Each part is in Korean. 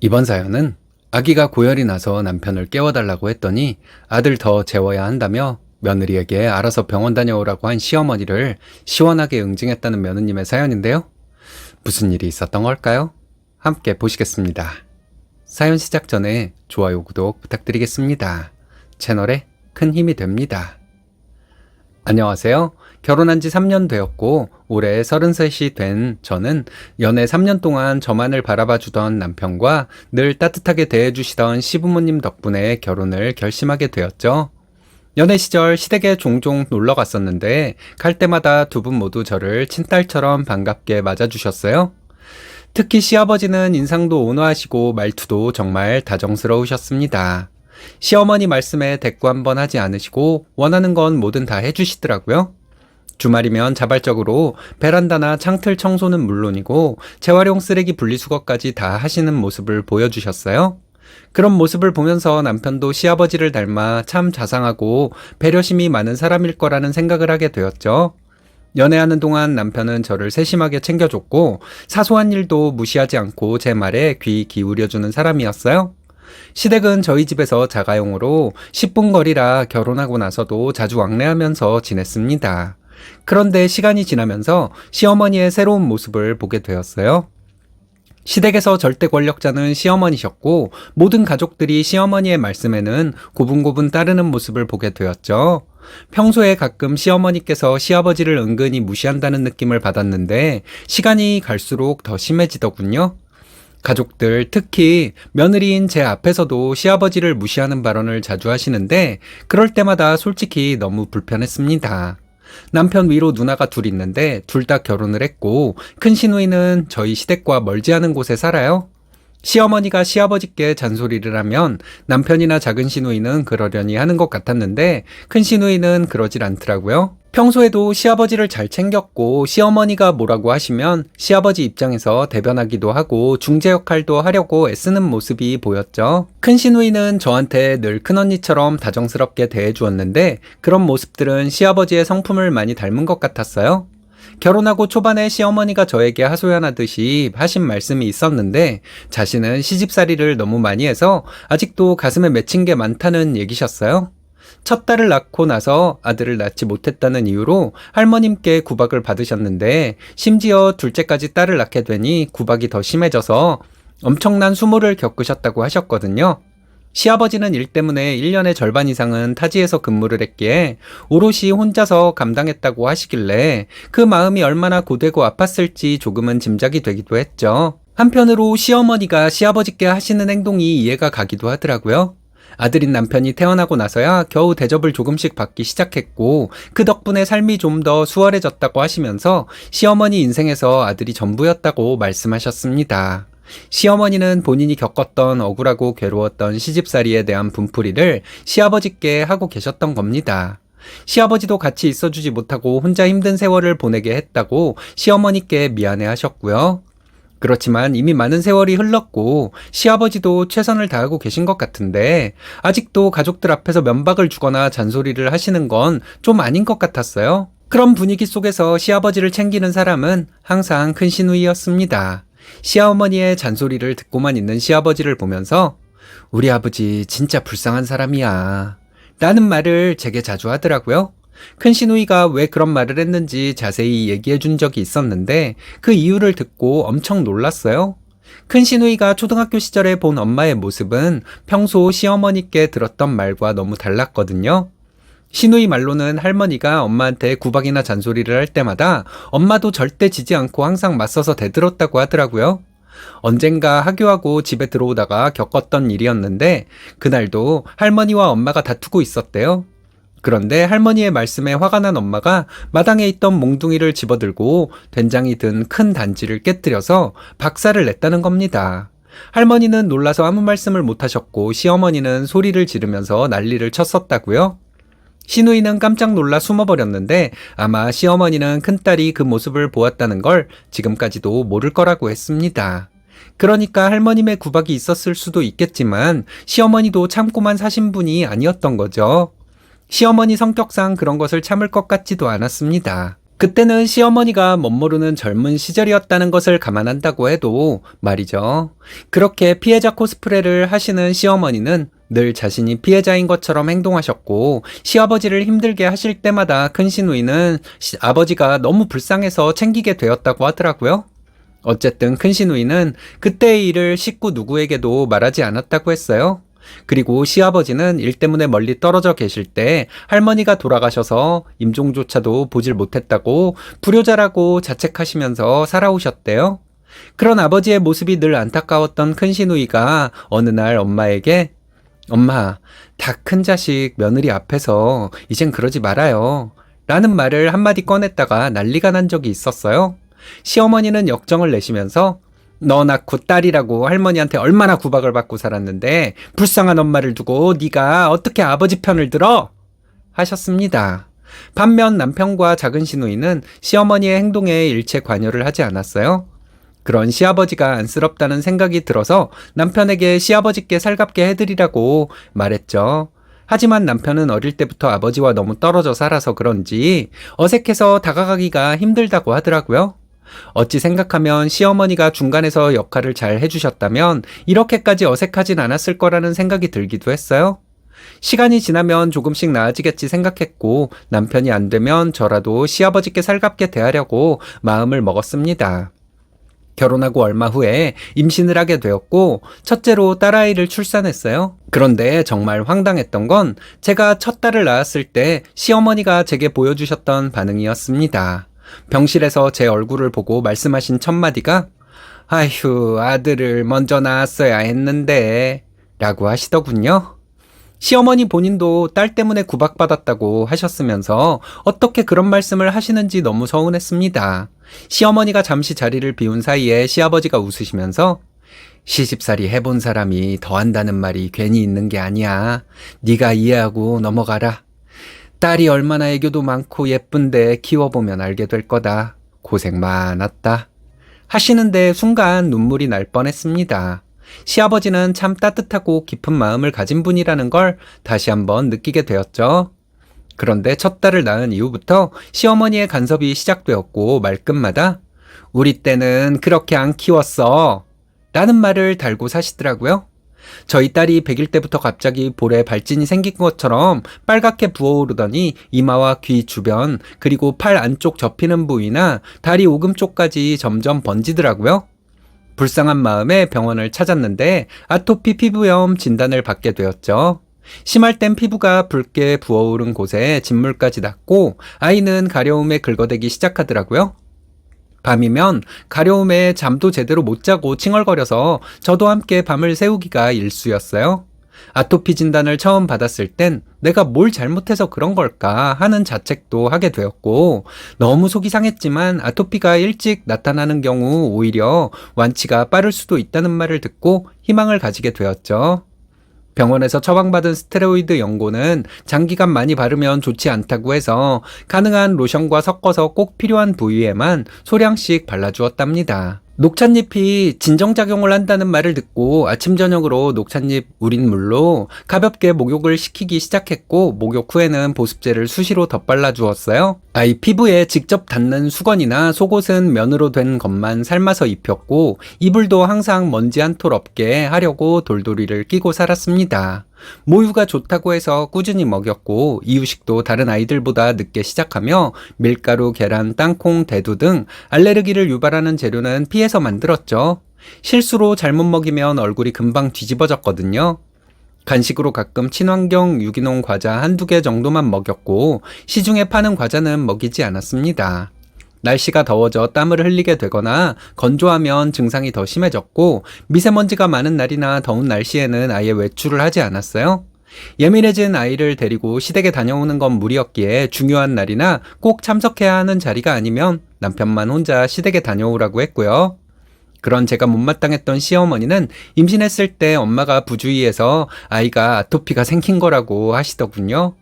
이번 사연은 아기가 고열이 나서 남편을 깨워달라고 했더니 아들 더 재워야 한다며 며느리에게 알아서 병원 다녀오라고 한 시어머니를 시원하게 응징했다는 며느님의 사연인데요. 무슨 일이 있었던 걸까요? 함께 보시겠습니다. 사연 시작 전에 좋아요, 구독 부탁드리겠습니다. 채널에 큰 힘이 됩니다. 안녕하세요. 결혼한 지 3년 되었고, 올해 33이 된 저는 연애 3년 동안 저만을 바라봐 주던 남편과 늘 따뜻하게 대해 주시던 시부모님 덕분에 결혼을 결심하게 되었죠. 연애 시절 시댁에 종종 놀러 갔었는데, 갈 때마다 두 분 모두 저를 친딸처럼 반갑게 맞아주셨어요. 특히 시아버지는 인상도 온화하시고 말투도 정말 다정스러우셨습니다. 시어머니 말씀에 대꾸 한번 하지 않으시고 원하는 건 뭐든 다 해주시더라고요. 주말이면 자발적으로 베란다나 창틀 청소는 물론이고 재활용 쓰레기 분리수거까지 다 하시는 모습을 보여주셨어요. 그런 모습을 보면서 남편도 시아버지를 닮아 참 자상하고 배려심이 많은 사람일 거라는 생각을 하게 되었죠. 연애하는 동안 남편은 저를 세심하게 챙겨줬고 사소한 일도 무시하지 않고 제 말에 귀 기울여주는 사람이었어요. 시댁은 저희 집에서 자가용으로 10분 거리라 결혼하고 나서도 자주 왕래하면서 지냈습니다. 그런데 시간이 지나면서 시어머니의 새로운 모습을 보게 되었어요. 시댁에서 절대 권력자는 시어머니셨고 모든 가족들이 시어머니의 말씀에는 고분고분 따르는 모습을 보게 되었죠. 평소에 가끔 시어머니께서 시아버지를 은근히 무시한다는 느낌을 받았는데 시간이 갈수록 더 심해지더군요. 가족들, 특히 며느리인 제 앞에서도 시아버지를 무시하는 발언을 자주 하시는데 그럴 때마다 솔직히 너무 불편했습니다. 남편 위로 누나가 둘 있는데 둘 다 결혼을 했고 큰 시누이는 저희 시댁과 멀지 않은 곳에 살아요. 시어머니가 시아버지께 잔소리를 하면 남편이나 작은 시누이는 그러려니 하는 것 같았는데 큰 시누이는 그러질 않더라고요. 평소에도 시아버지를 잘 챙겼고 시어머니가 뭐라고 하시면 시아버지 입장에서 대변하기도 하고 중재 역할도 하려고 애쓰는 모습이 보였죠. 큰 시누이는 저한테 늘 큰언니처럼 다정스럽게 대해주었는데 그런 모습들은 시아버지의 성품을 많이 닮은 것 같았어요. 결혼하고 초반에 시어머니가 저에게 하소연하듯이 하신 말씀이 있었는데 자신은 시집살이를 너무 많이 해서 아직도 가슴에 맺힌 게 많다는 얘기셨어요. 첫 딸을 낳고 나서 아들을 낳지 못했다는 이유로 할머님께 구박을 받으셨는데 심지어 둘째까지 딸을 낳게 되니 구박이 더 심해져서 엄청난 수모를 겪으셨다고 하셨거든요. 시아버지는 일 때문에 1년의 절반 이상은 타지에서 근무를 했기에 오롯이 혼자서 감당했다고 하시길래 그 마음이 얼마나 고되고 아팠을지 조금은 짐작이 되기도 했죠. 한편으로 시어머니가 시아버지께 하시는 행동이 이해가 가기도 하더라고요. 아들인 남편이 태어나고 나서야 겨우 대접을 조금씩 받기 시작했고 그 덕분에 삶이 좀 더 수월해졌다고 하시면서 시어머니 인생에서 아들이 전부였다고 말씀하셨습니다. 시어머니는 본인이 겪었던 억울하고 괴로웠던 시집살이에 대한 분풀이를 시아버지께 하고 계셨던 겁니다. 시아버지도 같이 있어주지 못하고 혼자 힘든 세월을 보내게 했다고 시어머니께 미안해 하셨고요. 그렇지만 이미 많은 세월이 흘렀고 시아버지도 최선을 다하고 계신 것 같은데 아직도 가족들 앞에서 면박을 주거나 잔소리를 하시는 건 좀 아닌 것 같았어요. 그런 분위기 속에서 시아버지를 챙기는 사람은 항상 큰 시누이였습니다. 시어머니의 잔소리를 듣고만 있는 시아버지를 보면서 우리 아버지 진짜 불쌍한 사람이야. 라는 말을 제게 자주 하더라고요. 큰 시누이가 왜 그런 말을 했는지 자세히 얘기해 준 적이 있었는데 그 이유를 듣고 엄청 놀랐어요. 큰 시누이가 초등학교 시절에 본 엄마의 모습은 평소 시어머니께 들었던 말과 너무 달랐거든요. 시누이 말로는 할머니가 엄마한테 구박이나 잔소리를 할 때마다 엄마도 절대 지지 않고 항상 맞서서 대들었다고 하더라고요. 언젠가 하교하고 집에 들어오다가 겪었던 일이었는데 그날도 할머니와 엄마가 다투고 있었대요. 그런데 할머니의 말씀에 화가 난 엄마가 마당에 있던 몽둥이를 집어들고 된장이 든 큰 단지를 깨뜨려서 박살을 냈다는 겁니다. 할머니는 놀라서 아무 말씀을 못 하셨고 시어머니는 소리를 지르면서 난리를 쳤었다고요. 시누이는 깜짝 놀라 숨어버렸는데 아마 시어머니는 큰딸이 그 모습을 보았다는 걸 지금까지도 모를 거라고 했습니다. 그러니까 할머님의 구박이 있었을 수도 있겠지만 시어머니도 참고만 사신 분이 아니었던 거죠. 시어머니 성격상 그런 것을 참을 것 같지도 않았습니다. 그때는 시어머니가 멋모르는 젊은 시절이었다는 것을 감안한다고 해도 말이죠. 그렇게 피해자 코스프레를 하시는 시어머니는 늘 자신이 피해자인 것처럼 행동하셨고 시아버지를 힘들게 하실 때마다 큰 시누이는 시- 아버지가 너무 불쌍해서 챙기게 되었다고 하더라고요. 어쨌든 큰 시누이는 그때의 일을 식구 누구에게도 말하지 않았다고 했어요. 그리고 시아버지는 일 때문에 멀리 떨어져 계실 때 할머니가 돌아가셔서 임종조차도 보질 못했다고 불효자라고 자책하시면서 살아오셨대요. 그런 아버지의 모습이 늘 안타까웠던 큰 시누이가 어느 날 엄마에게 엄마, 다 큰 자식 며느리 앞에서 이젠 그러지 말아요. 라는 말을 한마디 꺼냈다가 난리가 난 적이 있었어요. 시어머니는 역정을 내시면서 너 낳고 딸이라고 할머니한테 얼마나 구박을 받고 살았는데 불쌍한 엄마를 두고 네가 어떻게 아버지 편을 들어? 하셨습니다. 반면 남편과 작은 시누이는 시어머니의 행동에 일체 관여를 하지 않았어요. 그런 시아버지가 안쓰럽다는 생각이 들어서 남편에게 시아버지께 살갑게 해드리라고 말했죠. 하지만 남편은 어릴 때부터 아버지와 너무 떨어져 살아서 그런지 어색해서 다가가기가 힘들다고 하더라고요. 어찌 생각하면 시어머니가 중간에서 역할을 잘 해주셨다면 이렇게까지 어색하진 않았을 거라는 생각이 들기도 했어요. 시간이 지나면 조금씩 나아지겠지 생각했고 남편이 안 되면 저라도 시아버지께 살갑게 대하려고 마음을 먹었습니다. 결혼하고 얼마 후에 임신을 하게 되었고 첫째로 딸아이를 출산했어요. 그런데 정말 황당했던 건 제가 첫 딸을 낳았을 때 시어머니가 제게 보여주셨던 반응이었습니다. 병실에서 제 얼굴을 보고 말씀하신 첫 마디가 아휴 아들을 먼저 낳았어야 했는데 라고 하시더군요. 시어머니 본인도 딸 때문에 구박받았다고 하셨으면서 어떻게 그런 말씀을 하시는지 너무 서운했습니다. 시어머니가 잠시 자리를 비운 사이에 시아버지가 웃으시면서 시집살이 해본 사람이 더 한다는 말이 괜히 있는 게 아니야. 네가 이해하고 넘어가라. 딸이 얼마나 애교도 많고 예쁜데 키워보면 알게 될 거다. 고생 많았다. 하시는데 순간 눈물이 날 뻔했습니다. 시아버지는 참 따뜻하고 깊은 마음을 가진 분이라는 걸 다시 한번 느끼게 되었죠. 그런데 첫 딸을 낳은 이후부터 시어머니의 간섭이 시작되었고 말끝마다 우리 때는 그렇게 안 키웠어. 라는 말을 달고 사시더라고요. 저희 딸이 100일 때부터 갑자기 볼에 발진이 생긴 것처럼 빨갛게 부어오르더니 이마와 귀 주변 그리고 팔 안쪽 접히는 부위나 다리 오금 쪽까지 점점 번지더라고요. 불쌍한 마음에 병원을 찾았는데 아토피 피부염 진단을 받게 되었죠. 심할 땐 피부가 붉게 부어오른 곳에 진물까지 났고 아이는 가려움에 긁어대기 시작하더라고요. 밤이면 가려움에 잠도 제대로 못 자고 칭얼거려서 저도 함께 밤을 새우기가 일쑤였어요. 아토피 진단을 처음 받았을 땐 내가 뭘 잘못해서 그런 걸까 하는 자책도 하게 되었고 너무 속이 상했지만 아토피가 일찍 나타나는 경우 오히려 완치가 빠를 수도 있다는 말을 듣고 희망을 가지게 되었죠. 병원에서 처방받은 스테로이드 연고는 장기간 많이 바르면 좋지 않다고 해서 가능한 로션과 섞어서 꼭 필요한 부위에만 소량씩 발라주었답니다. 녹찻잎이 진정작용을 한다는 말을 듣고 아침 저녁으로 녹찻잎 우린 물로 가볍게 목욕을 시키기 시작했고 목욕 후에는 보습제를 수시로 덧발라 주었어요. 아이 피부에 직접 닿는 수건이나 속옷은 면으로 된 것만 삶아서 입혔고 이불도 항상 먼지 한 톨 없게 하려고 돌돌이를 끼고 살았습니다. 모유가 좋다고 해서 꾸준히 먹였고 이유식도 다른 아이들보다 늦게 시작하며 밀가루, 계란, 땅콩, 대두 등 알레르기를 유발하는 재료는 피해서 만들었죠. 실수로 잘못 먹이면 얼굴이 금방 뒤집어졌거든요. 간식으로 가끔 친환경 유기농 과자 한두 개 정도만 먹였고 시중에 파는 과자는 먹이지 않았습니다. 날씨가 더워져 땀을 흘리게 되거나 건조하면 증상이 더 심해졌고 미세먼지가 많은 날이나 더운 날씨에는 아예 외출을 하지 않았어요. 예민해진 아이를 데리고 시댁에 다녀오는 건 무리였기에 중요한 날이나 꼭 참석해야 하는 자리가 아니면 남편만 혼자 시댁에 다녀오라고 했고요. 그런 제가 못마땅했던 시어머니는 임신했을 때 엄마가 부주의해서 아이가 아토피가 생긴 거라고 하시더군요.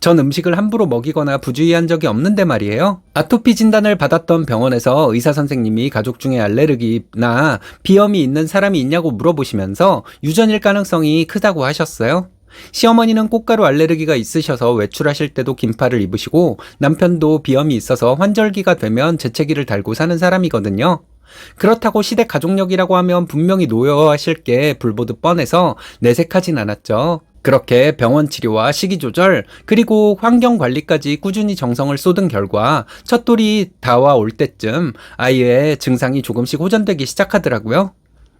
전 음식을 함부로 먹이거나 부주의한 적이 없는데 말이에요. 아토피 진단을 받았던 병원에서 의사 선생님이 가족 중에 알레르기나 비염이 있는 사람이 있냐고 물어보시면서 유전일 가능성이 크다고 하셨어요. 시어머니는 꽃가루 알레르기가 있으셔서 외출하실 때도 긴팔을 입으시고 남편도 비염이 있어서 환절기가 되면 재채기를 달고 사는 사람이거든요. 그렇다고 시댁 가족력이라고 하면 분명히 노여워하실 게 불보듯 뻔해서 내색하진 않았죠. 그렇게 병원 치료와 식이 조절, 그리고 환경 관리까지 꾸준히 정성을 쏟은 결과 첫 돌이 다와올 때쯤 아이의 증상이 조금씩 호전되기 시작하더라고요.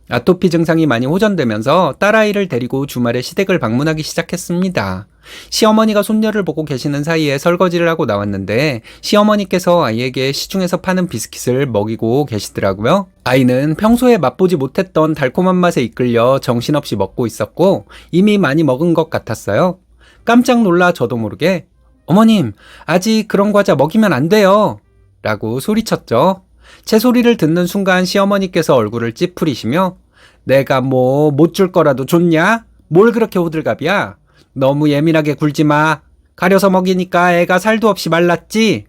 아토피 증상이 많이 호전되면서 딸아이를 데리고 주말에 시댁을 방문하기 시작했습니다. 시어머니가 손녀를 보고 계시는 사이에 설거지를 하고 나왔는데 시어머니께서 아이에게 시중에서 파는 비스킷을 먹이고 계시더라고요. 아이는 평소에 맛보지 못했던 달콤한 맛에 이끌려 정신없이 먹고 있었고 이미 많이 먹은 것 같았어요. 깜짝 놀라 저도 모르게 어머님, 아직 그런 과자 먹이면 안 돼요. 라고 소리쳤죠. 제 소리를 듣는 순간 시어머니께서 얼굴을 찌푸리시며 내가 뭐 못 줄 거라도 줬냐? 뭘 그렇게 호들갑이야? 너무 예민하게 굴지 마. 가려서 먹이니까 애가 살도 없이 말랐지?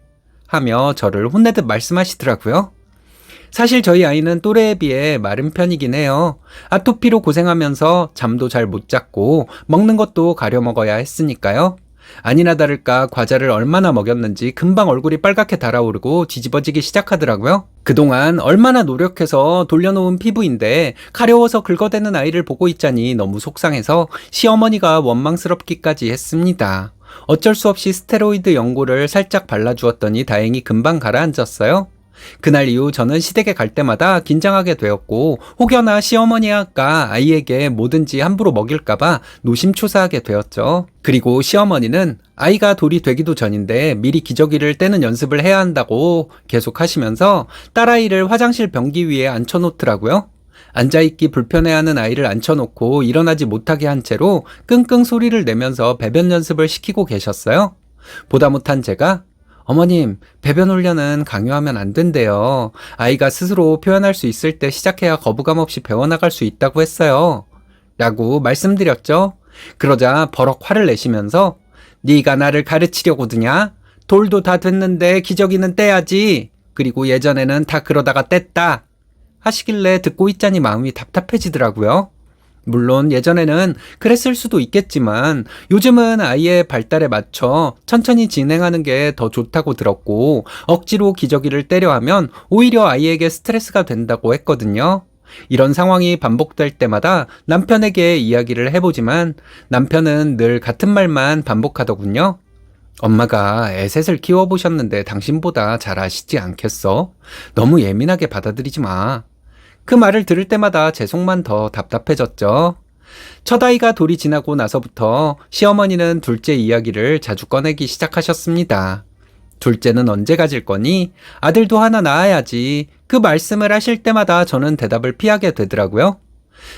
하며 저를 혼내듯 말씀하시더라고요. 사실 저희 아이는 또래에 비해 마른 편이긴 해요. 아토피로 고생하면서 잠도 잘 못 잤고 먹는 것도 가려 먹어야 했으니까요. 아니나 다를까 과자를 얼마나 먹였는지 금방 얼굴이 빨갛게 달아오르고 뒤집어지기 시작하더라고요. 그동안 얼마나 노력해서 돌려놓은 피부인데 가려워서 긁어대는 아이를 보고 있자니 너무 속상해서 시어머니가 원망스럽기까지 했습니다. 어쩔 수 없이 스테로이드 연고를 살짝 발라주었더니 다행히 금방 가라앉았어요. 그날 이후 저는 시댁에 갈 때마다 긴장하게 되었고 혹여나 시어머니가 아이에게 뭐든지 함부로 먹일까봐 노심초사하게 되었죠. 그리고 시어머니는 아이가 돌이 되기도 전인데 미리 기저귀를 떼는 연습을 해야 한다고 계속 하시면서 딸아이를 화장실 변기 위에 앉혀놓더라고요. 앉아있기 불편해하는 아이를 앉혀놓고 일어나지 못하게 한 채로 끙끙 소리를 내면서 배변 연습을 시키고 계셨어요. 보다 못한 제가 어머님, 배변 훈련은 강요하면 안 된대요. 아이가 스스로 표현할 수 있을 때 시작해야 거부감 없이 배워나갈 수 있다고 했어요. 라고 말씀드렸죠. 그러자 버럭 화를 내시면서 네가 나를 가르치려고 드냐? 돌도 다 됐는데 기저귀는 떼야지. 그리고 예전에는 다 그러다가 뗐다. 하시길래 듣고 있자니 마음이 답답해지더라고요. 물론 예전에는 그랬을 수도 있겠지만 요즘은 아이의 발달에 맞춰 천천히 진행하는 게 더 좋다고 들었고 억지로 기저귀를 떼려 하면 오히려 아이에게 스트레스가 된다고 했거든요. 이런 상황이 반복될 때마다 남편에게 이야기를 해보지만 남편은 늘 같은 말만 반복하더군요. 엄마가 애 셋을 키워보셨는데 당신보다 잘 아시지 않겠어? 너무 예민하게 받아들이지 마. 그 말을 들을 때마다 제 속만 더 답답해졌죠. 첫 아이가 돌이 지나고 나서부터 시어머니는 둘째 이야기를 자주 꺼내기 시작하셨습니다. 둘째는 언제 가질 거니? 아들도 하나 낳아야지. 그 말씀을 하실 때마다 저는 대답을 피하게 되더라고요.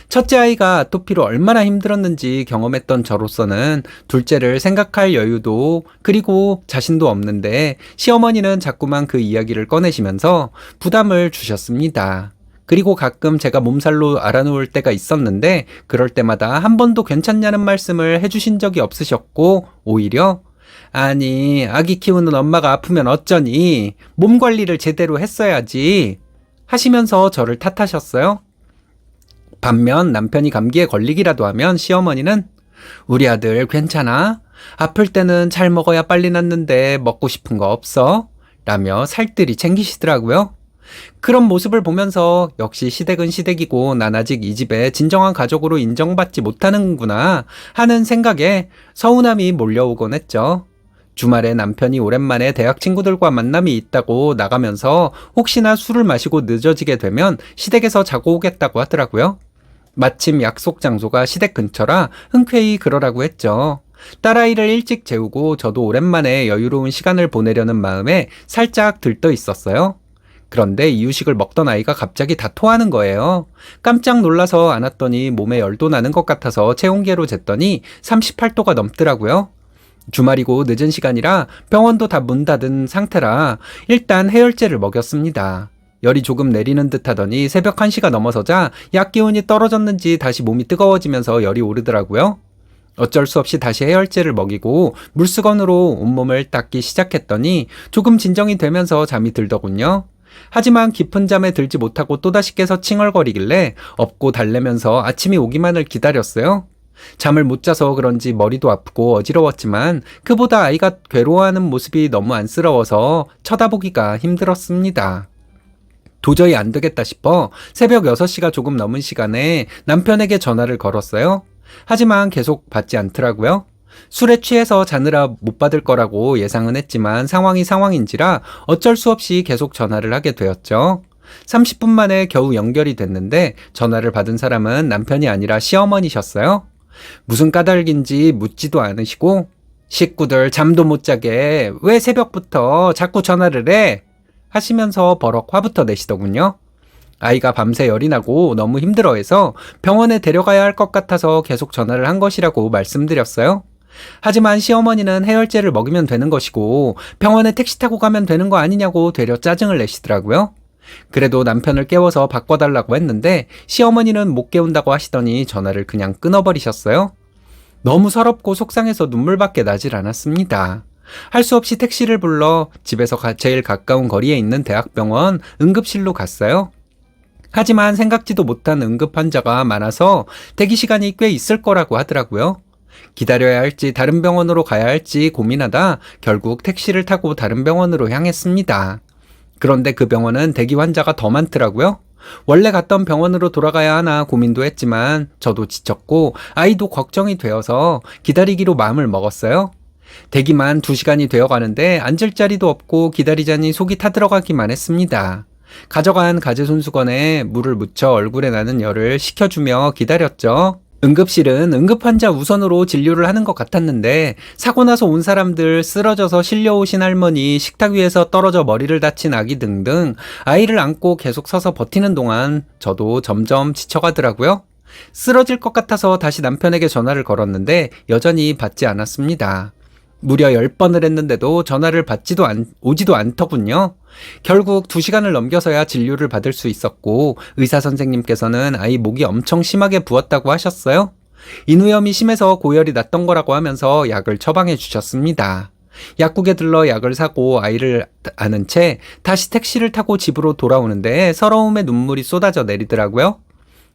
첫째 아이가 아토피로 얼마나 힘들었는지 경험했던 저로서는 둘째를 생각할 여유도 그리고 자신도 없는데 시어머니는 자꾸만 그 이야기를 꺼내시면서 부담을 주셨습니다. 그리고 가끔 제가 몸살로 알아놓을 때가 있었는데 그럴 때마다 한 번도 괜찮냐는 말씀을 해주신 적이 없으셨고 오히려 아니 아기 키우는 엄마가 아프면 어쩌니 몸 관리를 제대로 했어야지 하시면서 저를 탓하셨어요. 반면 남편이 감기에 걸리기라도 하면 시어머니는 우리 아들 괜찮아? 아플 때는 잘 먹어야 빨리 낫는데 먹고 싶은 거 없어? 라며 살뜰히 챙기시더라고요. 그런 모습을 보면서 역시 시댁은 시댁이고 난 아직 이 집에 진정한 가족으로 인정받지 못하는구나 하는 생각에 서운함이 몰려오곤 했죠. 주말에 남편이 오랜만에 대학 친구들과 만남이 있다고 나가면서 혹시나 술을 마시고 늦어지게 되면 시댁에서 자고 오겠다고 하더라고요. 마침 약속 장소가 시댁 근처라 흔쾌히 그러라고 했죠. 딸아이를 일찍 재우고 저도 오랜만에 여유로운 시간을 보내려는 마음에 살짝 들떠 있었어요. 그런데 이유식을 먹던 아이가 갑자기 다 토하는 거예요. 깜짝 놀라서 안았더니 몸에 열도 나는 것 같아서 체온계로 쟀더니 38도가 넘더라고요. 주말이고 늦은 시간이라 병원도 다 문 닫은 상태라 일단 해열제를 먹였습니다. 열이 조금 내리는 듯 하더니 새벽 1시가 넘어서자 약 기운이 떨어졌는지 다시 몸이 뜨거워지면서 열이 오르더라고요. 어쩔 수 없이 다시 해열제를 먹이고 물수건으로 온몸을 닦기 시작했더니 조금 진정이 되면서 잠이 들더군요. 하지만 깊은 잠에 들지 못하고 또다시 깨서 칭얼거리길래 업고 달래면서 아침이 오기만을 기다렸어요. 잠을 못 자서 그런지 머리도 아프고 어지러웠지만 그보다 아이가 괴로워하는 모습이 너무 안쓰러워서 쳐다보기가 힘들었습니다. 도저히 안 되겠다 싶어 새벽 6시가 조금 넘은 시간에 남편에게 전화를 걸었어요. 하지만 계속 받지 않더라고요. 술에 취해서 자느라 못 받을 거라고 예상은 했지만 상황이 상황인지라 어쩔 수 없이 계속 전화를 하게 되었죠. 30분 만에 겨우 연결이 됐는데 전화를 받은 사람은 남편이 아니라 시어머니셨어요. 무슨 까닭인지 묻지도 않으시고 식구들 잠도 못 자게 왜 새벽부터 자꾸 전화를 해? 하시면서 버럭 화부터 내시더군요. 아이가 밤새 열이 나고 너무 힘들어해서 병원에 데려가야 할 것 같아서 계속 전화를 한 것이라고 말씀드렸어요. 하지만 시어머니는 해열제를 먹이면 되는 것이고 병원에 택시 타고 가면 되는 거 아니냐고 되려 짜증을 내시더라고요. 그래도 남편을 깨워서 바꿔달라고 했는데 시어머니는 못 깨운다고 하시더니 전화를 그냥 끊어버리셨어요. 너무 서럽고 속상해서 눈물밖에 나질 않았습니다. 할 수 없이 택시를 불러 집에서 가- 제일 가까운 거리에 있는 대학병원 응급실로 갔어요. 하지만 생각지도 못한 응급 환자가 많아서 대기 시간이 꽤 있을 거라고 하더라고요. 기다려야 할지 다른 병원으로 가야 할지 고민하다 결국 택시를 타고 다른 병원으로 향했습니다. 그런데 그 병원은 대기 환자가 더 많더라고요. 원래 갔던 병원으로 돌아가야 하나 고민도 했지만 저도 지쳤고 아이도 걱정이 되어서 기다리기로 마음을 먹었어요. 대기만 2시간이 되어 가는데 앉을 자리도 없고 기다리자니 속이 타들어가기만 했습니다. 가져간 가제손수건에 물을 묻혀 얼굴에 나는 열을 식혀주며 기다렸죠. 응급실은 응급 환자 우선으로 진료를 하는 것 같았는데 사고 나서 온 사람들 쓰러져서 실려오신 할머니 식탁 위에서 떨어져 머리를 다친 아기 등등 아이를 안고 계속 서서 버티는 동안 저도 점점 지쳐가더라고요. 쓰러질 것 같아서 다시 남편에게 전화를 걸었는데 여전히 받지 않았습니다. 무려 10번을 했는데도 전화를 받지도 않, 오지도 않더군요. 결국 2시간을 넘겨서야 진료를 받을 수 있었고 의사 선생님께서는 아이 목이 엄청 심하게 부었다고 하셨어요. 인후염이 심해서 고열이 났던 거라고 하면서 약을 처방해 주셨습니다. 약국에 들러 약을 사고 아이를 아는 채 다시 택시를 타고 집으로 돌아오는데 서러움의 눈물이 쏟아져 내리더라고요.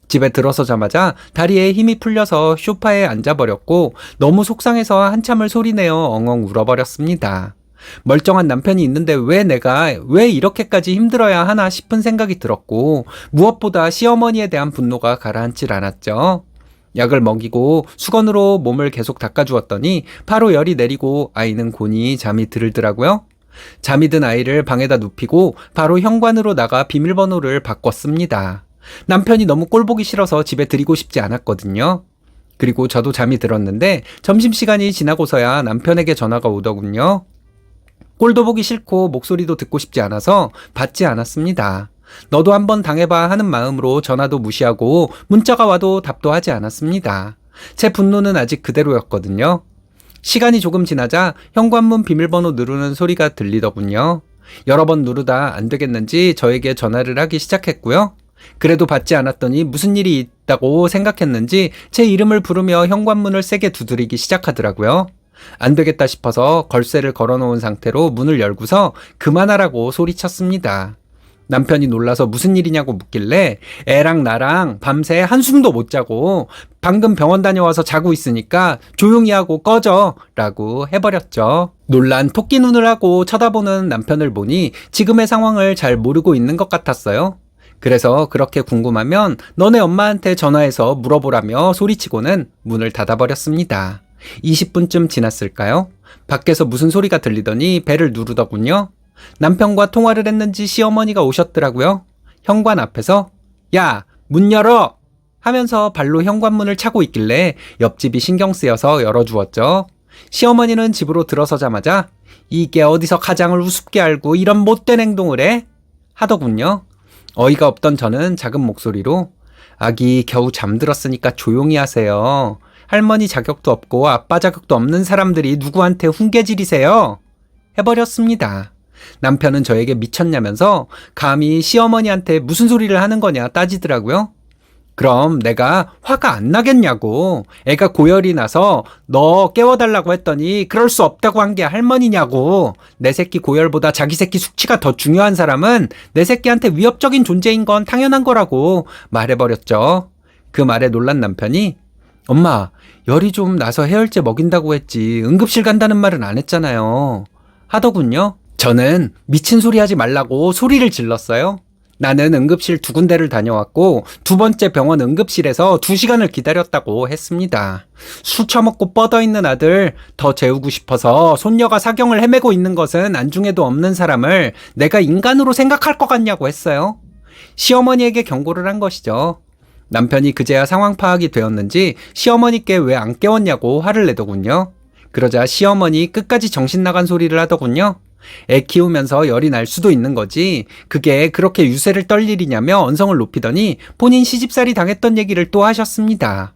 집에 들어서자마자 다리에 힘이 풀려서 쇼파에 앉아버렸고 너무 속상해서 한참을 소리내어 엉엉 울어버렸습니다. 멀쩡한 남편이 있는데 왜 내가 왜 이렇게까지 힘들어야 하나 싶은 생각이 들었고 무엇보다 시어머니에 대한 분노가 가라앉질 않았죠. 약을 먹이고 수건으로 몸을 계속 닦아주었더니 바로 열이 내리고 아이는 곤히 잠이 들더라고요. 잠이 든 아이를 방에다 눕히고 바로 현관으로 나가 비밀번호를 바꿨습니다. 남편이 너무 꼴보기 싫어서 집에 들이고 싶지 않았거든요. 그리고 저도 잠이 들었는데 점심시간이 지나고서야 남편에게 전화가 오더군요. 꼴도 보기 싫고 목소리도 듣고 싶지 않아서 받지 않았습니다. 너도 한번 당해봐 하는 마음으로 전화도 무시하고 문자가 와도 답도 하지 않았습니다. 제 분노는 아직 그대로였거든요. 시간이 조금 지나자 현관문 비밀번호 누르는 소리가 들리더군요. 여러 번 누르다 안 되겠는지 저에게 전화를 하기 시작했고요. 그래도 받지 않았더니 무슨 일이 있다고 생각했는지 제 이름을 부르며 현관문을 세게 두드리기 시작하더라고요. 안 되겠다 싶어서 걸쇠를 걸어놓은 상태로 문을 열고서 그만하라고 소리쳤습니다. 남편이 놀라서 무슨 일이냐고 묻길래 애랑 나랑 밤새 한숨도 못 자고 방금 병원 다녀와서 자고 있으니까 조용히 하고 꺼져 라고 해버렸죠. 놀란 토끼 눈을 하고 쳐다보는 남편을 보니 지금의 상황을 잘 모르고 있는 것 같았어요. 그래서 그렇게 궁금하면 너네 엄마한테 전화해서 물어보라며 소리치고는 문을 닫아버렸습니다. 20분쯤 지났을까요? 밖에서 무슨 소리가 들리더니 배를 누르더군요. 남편과 통화를 했는지 시어머니가 오셨더라고요. 현관 앞에서 야, 문 열어! 하면서 발로 현관문을 차고 있길래 옆집이 신경 쓰여서 열어주었죠. 시어머니는 집으로 들어서자마자 이게 어디서 가장을 우습게 알고 이런 못된 행동을 해? 하더군요. 어이가 없던 저는 작은 목소리로 아기 겨우 잠들었으니까 조용히 하세요. 할머니 자격도 없고 아빠 자격도 없는 사람들이 누구한테 훈계질이세요? 해버렸습니다. 남편은 저에게 미쳤냐면서 감히 시어머니한테 무슨 소리를 하는 거냐 따지더라고요. 그럼 내가 화가 안 나겠냐고. 애가 고열이 나서 너 깨워달라고 했더니 그럴 수 없다고 한 게 할머니냐고. 내 새끼 고열보다 자기 새끼 숙취가 더 중요한 사람은 내 새끼한테 위협적인 존재인 건 당연한 거라고 말해버렸죠. 그 말에 놀란 남편이 엄마, 열이 좀 나서 해열제 먹인다고 했지 응급실 간다는 말은 안 했잖아요. 하더군요. 저는 미친 소리 하지 말라고 소리를 질렀어요. 나는 응급실 두 군데를 다녀왔고 두 번째 병원 응급실에서 두 시간을 기다렸다고 했습니다. 술 처먹고 뻗어 있는 아들 더 재우고 싶어서 손녀가 사경을 헤매고 있는 것은 안중에도 없는 사람을 내가 인간으로 생각할 것 같냐고 했어요. 시어머니에게 경고를 한 것이죠. 남편이 그제야 상황 파악이 되었는지 시어머니께 왜 안 깨웠냐고 화를 내더군요. 그러자 시어머니 끝까지 정신 나간 소리를 하더군요. 애 키우면서 열이 날 수도 있는 거지. 그게 그렇게 유세를 떨 일이냐며 언성을 높이더니 본인 시집살이 당했던 얘기를 또 하셨습니다.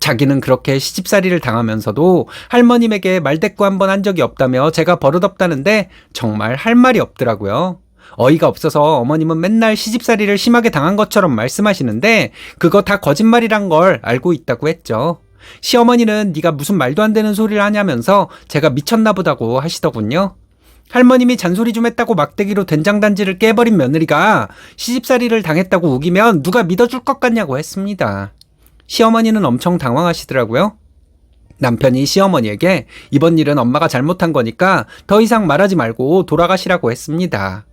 자기는 그렇게 시집살이를 당하면서도 할머님에게 말대꾸 한 번 한 적이 없다며 제가 버릇없다는데 정말 할 말이 없더라고요. 어이가 없어서 어머님은 맨날 시집살이를 심하게 당한 것처럼 말씀하시는데 그거 다 거짓말이란 걸 알고 있다고 했죠. 시어머니는 네가 무슨 말도 안 되는 소리를 하냐면서 제가 미쳤나 보다고 하시더군요. 할머님이 잔소리 좀 했다고 막대기로 된장단지를 깨버린 며느리가 시집살이를 당했다고 우기면 누가 믿어줄 것 같냐고 했습니다. 시어머니는 엄청 당황하시더라고요. 남편이 시어머니에게 이번 일은 엄마가 잘못한 거니까 더 이상 말하지 말고 돌아가시라고 했습니다.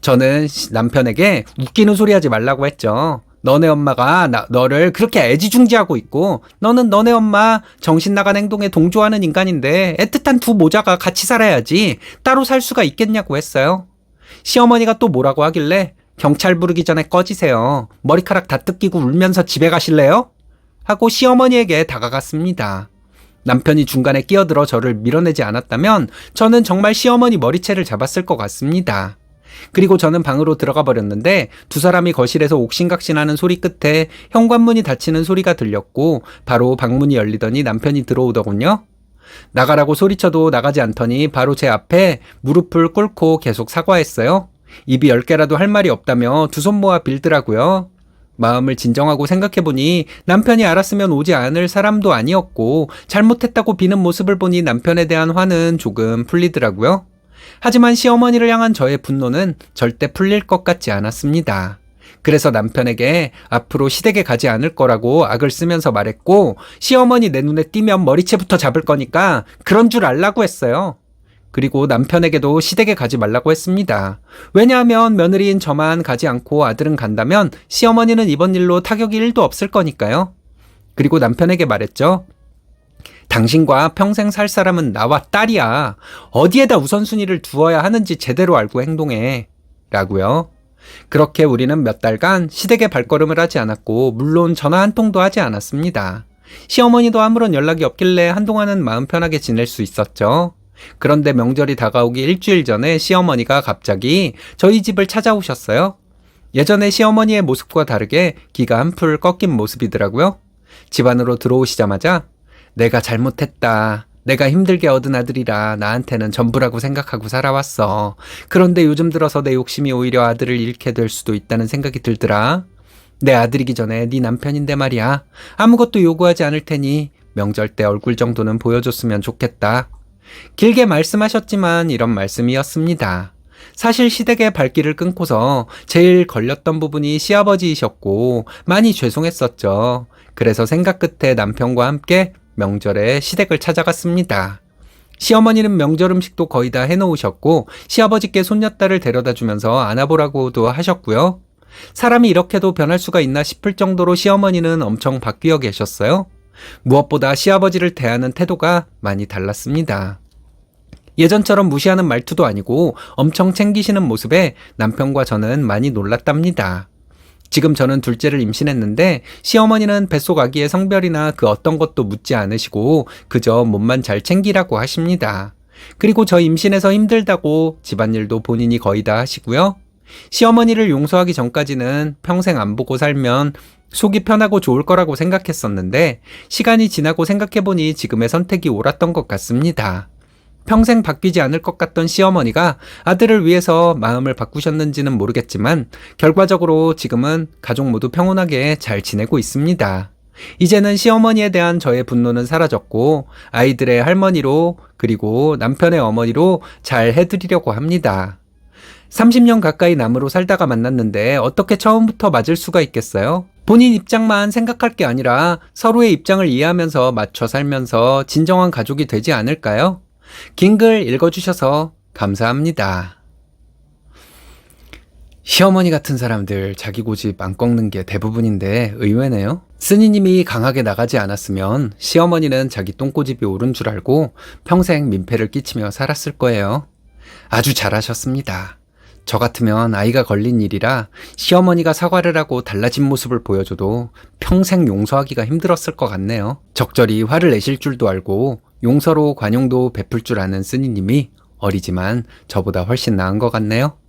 저는 시- 남편에게 웃기는 소리 하지 말라고 했죠. 너네 엄마가 나- 너를 그렇게 애지중지하고 있고 너는 너네 엄마 정신 나간 행동에 동조하는 인간인데 애틋한 두 모자가 같이 살아야지 따로 살 수가 있겠냐고 했어요. 시어머니가 또 뭐라고 하길래 경찰 부르기 전에 꺼지세요. 머리카락 다 뜯기고 울면서 집에 가실래요? 하고 시어머니에게 다가갔습니다. 남편이 중간에 끼어들어 저를 밀어내지 않았다면 저는 정말 시어머니 머리채를 잡았을 것 같습니다. 그리고 저는 방으로 들어가 버렸는데 두 사람이 거실에서 옥신각신하는 소리 끝에 현관문이 닫히는 소리가 들렸고 바로 방문이 열리더니 남편이 들어오더군요. 나가라고 소리쳐도 나가지 않더니 바로 제 앞에 무릎을 꿇고 계속 사과했어요. 입이 열 개라도 할 말이 없다며 두 손 모아 빌더라고요. 마음을 진정하고 생각해보니 남편이 알았으면 오지 않을 사람도 아니었고 잘못했다고 비는 모습을 보니 남편에 대한 화는 조금 풀리더라고요. 하지만 시어머니를 향한 저의 분노는 절대 풀릴 것 같지 않았습니다. 그래서 남편에게 앞으로 시댁에 가지 않을 거라고 악을 쓰면서 말했고 시어머니 내 눈에 띄면 머리채부터 잡을 거니까 그런 줄 알라고 했어요. 그리고 남편에게도 시댁에 가지 말라고 했습니다. 왜냐하면 며느리인 저만 가지 않고 아들은 간다면 시어머니는 이번 일로 타격이 1도 없을 거니까요. 그리고 남편에게 말했죠. 당신과 평생 살 사람은 나와 딸이야. 어디에다 우선순위를 두어야 하는지 제대로 알고 행동해. 라고요. 그렇게 우리는 몇 달간 시댁에 발걸음을 하지 않았고, 물론 전화 한 통도 하지 않았습니다. 시어머니도 아무런 연락이 없길래 한동안은 마음 편하게 지낼 수 있었죠. 그런데 명절이 다가오기 일주일 전에 시어머니가 갑자기 저희 집을 찾아오셨어요. 예전에 시어머니의 모습과 다르게 기가 한풀 꺾인 모습이더라고요. 집 안으로 들어오시자마자 내가 잘못했다. 내가 힘들게 얻은 아들이라 나한테는 전부라고 생각하고 살아왔어. 그런데 요즘 들어서 내 욕심이 오히려 아들을 잃게 될 수도 있다는 생각이 들더라. 내 아들이기 전에 네 남편인데 말이야. 아무것도 요구하지 않을 테니 명절 때 얼굴 정도는 보여줬으면 좋겠다. 길게 말씀하셨지만 이런 말씀이었습니다. 사실 시댁의 발길을 끊고서 제일 걸렸던 부분이 시아버지이셨고 많이 죄송했었죠. 그래서 생각 끝에 남편과 함께 명절에 시댁을 찾아갔습니다. 시어머니는 명절 음식도 거의 다 해놓으셨고 시아버지께 손녀딸을 데려다 주면서 안아보라고도 하셨고요. 사람이 이렇게도 변할 수가 있나 싶을 정도로 시어머니는 엄청 바뀌어 계셨어요. 무엇보다 시아버지를 대하는 태도가 많이 달랐습니다. 예전처럼 무시하는 말투도 아니고 엄청 챙기시는 모습에 남편과 저는 많이 놀랐답니다. 지금 저는 둘째를 임신했는데 시어머니는 뱃속 아기의 성별이나 그 어떤 것도 묻지 않으시고 그저 몸만 잘 챙기라고 하십니다. 그리고 저 임신해서 힘들다고 집안일도 본인이 거의 다 하시고요. 시어머니를 용서하기 전까지는 평생 안 보고 살면 속이 편하고 좋을 거라고 생각했었는데 시간이 지나고 생각해보니 지금의 선택이 옳았던 것 같습니다. 평생 바뀌지 않을 것 같던 시어머니가 아들을 위해서 마음을 바꾸셨는지는 모르겠지만 결과적으로 지금은 가족 모두 평온하게 잘 지내고 있습니다. 이제는 시어머니에 대한 저의 분노는 사라졌고 아이들의 할머니로 그리고 남편의 어머니로 잘 해드리려고 합니다. 30년 가까이 남으로 살다가 만났는데 어떻게 처음부터 맞을 수가 있겠어요? 본인 입장만 생각할 게 아니라 서로의 입장을 이해하면서 맞춰 살면서 진정한 가족이 되지 않을까요? 긴 글 읽어주셔서 감사합니다. 시어머니 같은 사람들 자기 고집 안 꺾는 게 대부분인데 의외네요. 스니님이 강하게 나가지 않았으면 시어머니는 자기 똥꼬집이 오른 줄 알고 평생 민폐를 끼치며 살았을 거예요. 아주 잘하셨습니다. 저 같으면 아이가 걸린 일이라 시어머니가 사과를 하고 달라진 모습을 보여줘도 평생 용서하기가 힘들었을 것 같네요. 적절히 화를 내실 줄도 알고 용서로 관용도 베풀 줄 아는 스니님이 어리지만 저보다 훨씬 나은 것 같네요.